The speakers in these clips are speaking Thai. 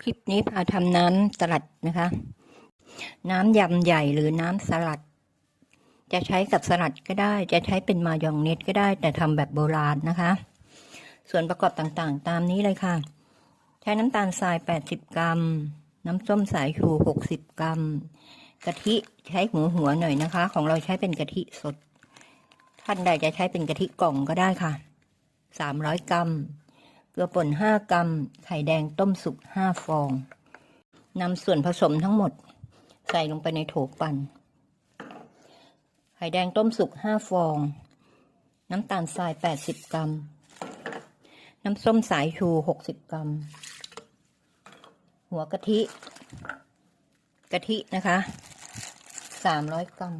คลิปนี้พาทำน้ำสลัดนะคะ น้ำยำใหญ่หรือน้ำสลัด จะใช้กับสลัดก็ได้ จะใช้เป็นมายองเนสก็ได้ แต่ทำแบบโบราณนะคะ ส่วนประกอบต่างๆ ตามนี้เลยค่ะ ใช้น้ำตาลทราย 80 กรัม น้ำส้มสายชู 60 กรัม กะทิใช้หัวหัวหน่อยนะคะ ของเราใช้เป็นกะทิสด ท่านใดจะใช้เป็นกะทิกล่องก็ได้ค่ะ 300 กรัม เกลือป่น 5 กรัม ไข่แดงต้มสุก 5 ฟองนำส่วนผสมทั้งหมด ใส่ลงไปในโถปั่น ไข่แดงต้มสุก 5 ฟอง น้ำตาลทราย 80 กรัม น้ำส้มสายชู 60 กรัม หัวกะทิ กะทินะคะ 300 กรัม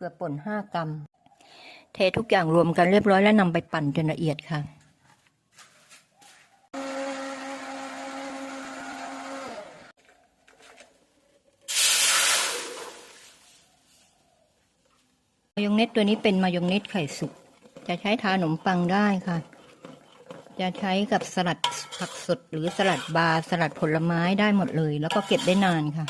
เกลือป่น5กรัม เททุกอย่างรวมกันเรียบร้อยแล้วนำไปปั่นจนละเอียดค่ะมายองเนสตัวนี้เป็นมายองเนสไข่สุก จะใช้ทาขนมปังได้ค่ะ จะใช้กับสลัดผักสดหรือสลัดบาร์สลัดผลไม้ได้หมดเลย แล้วก็เก็บได้นานค่ะ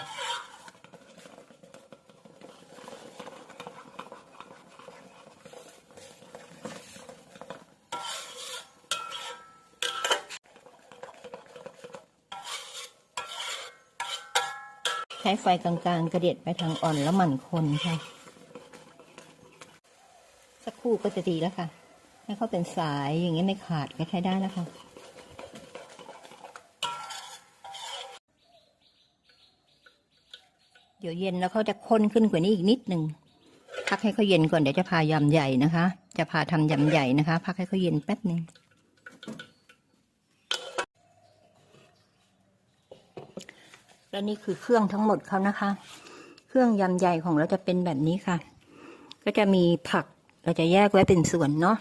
ช้ไฟกลางๆ กระเด็ดไปทางอ่อนแล้วหมั่นคนค่ะ สักครู่ก็จะดีแล้วค่ะ ให้เขาเป็นสายอย่างนี้ไม่ขาดก็ใช้ได้แล้วค่ะเดี๋ยวเย็นแล้วเขาจะข้นขึ้นกว่านี้อีกนิดหนึ่งพักให้เขาเย็นก่อนเดี๋ยวจะพายำใหญ่นะคะ จะพาทำยำใหญ่นะคะ พักให้เขาเย็นแป๊บหนึ่ง และนี่คือเครื่องทั้งหมดเขานะคะ เครื่องยำใหญ่ของเราจะเป็นแบบนี้ค่ะ ก็จะมีผักเราจะแยกไว้เป็นส่วนเนาะ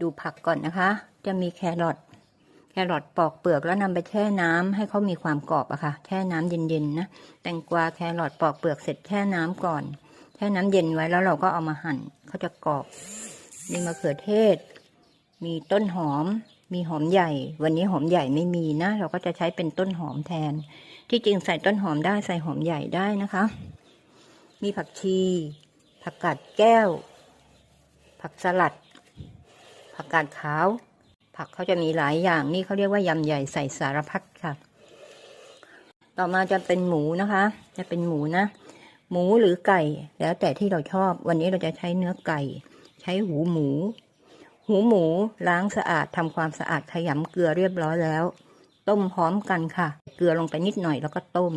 ดูผักก่อนนะคะ จะมีแครอทแครอทปอกเปลือกแล้วนำไปแช่น้ำให้เขามีความกรอบอะค่ะแช่น้ำเย็นๆนะแตงกวาแครอทปอกเปลือกเสร็จแช่น้ำก่อนแช่น้ำเย็นไว้แล้วเราก็เอามาหั่นเขาจะกรอบ มีมะเขือเทศ มีต้นหอม มีหอมใหญ่ วันนี้หอมใหญ่ไม่มีนะ เราก็จะใช้เป็นต้นหอมแทน ที่จริงใส่ต้นหอมได้ใส่หอมใหญ่ได้นะคะ มีผักชี ผักกาดแก้ว ผักสลัด ผักกาดขาว ผักเขาจะมีหลายอย่างนี่เขาเรียกว่ายำใหญ่ใส่สารพัดค่ะ ต่อมาจะเป็นหมูนะคะ จะเป็นหมูนะ หมูหรือไก่ แล้วแต่ที่เราชอบ วันนี้เราจะใช้เนื้อไก่ ใช้หูหมู หูหมูล้างสะอาดทำความสะอาดขยำเกลือเรียบร้อยแล้ว ต้มพร้อมกันค่ะ เกลือลงไปนิดหน่อยแล้วก็ต้ม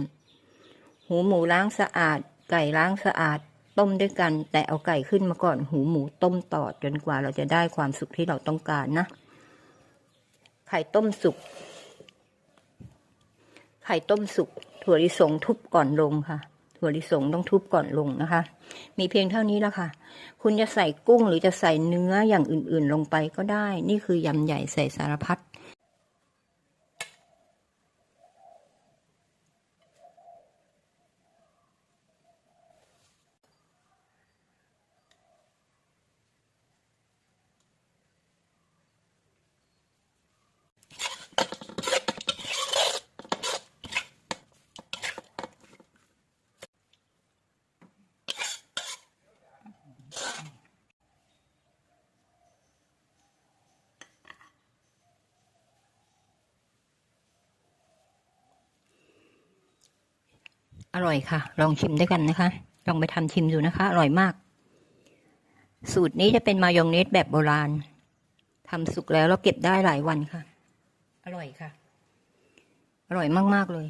หูหมูล้างสะอาด ไก่ล้างสะอาด ต้มด้วยกัน แต่เอาไก่ขึ้นมาก่อน หูหมูต้มต่อจนกว่าเราจะได้ความสุขที่เราต้องการนะ ไข่ต้มสุก ไข่ต้มสุก ถั่วลิสงทุบก่อนลงค่ะถั่วลิสงต้องทุบก่อนลงนะคะ มีเพียงเท่านี้แล้วค่ะ คุณจะใส่กุ้งหรือจะใส่เนื้ออย่างอื่นๆลงไปก็ได้ นี่คือยำใหญ่ใส่สารพัด อร่อยค่ะ ลองชิมด้วยกันนะคะ ลองไปทำชิมดูนะคะ อร่อยมาก สูตรนี้จะเป็นมายองเนสแบบโบราณทำสุกแล้วเราเก็บได้หลายวันค่ะ อร่อยค่ะ อร่อยมาก ๆ เลย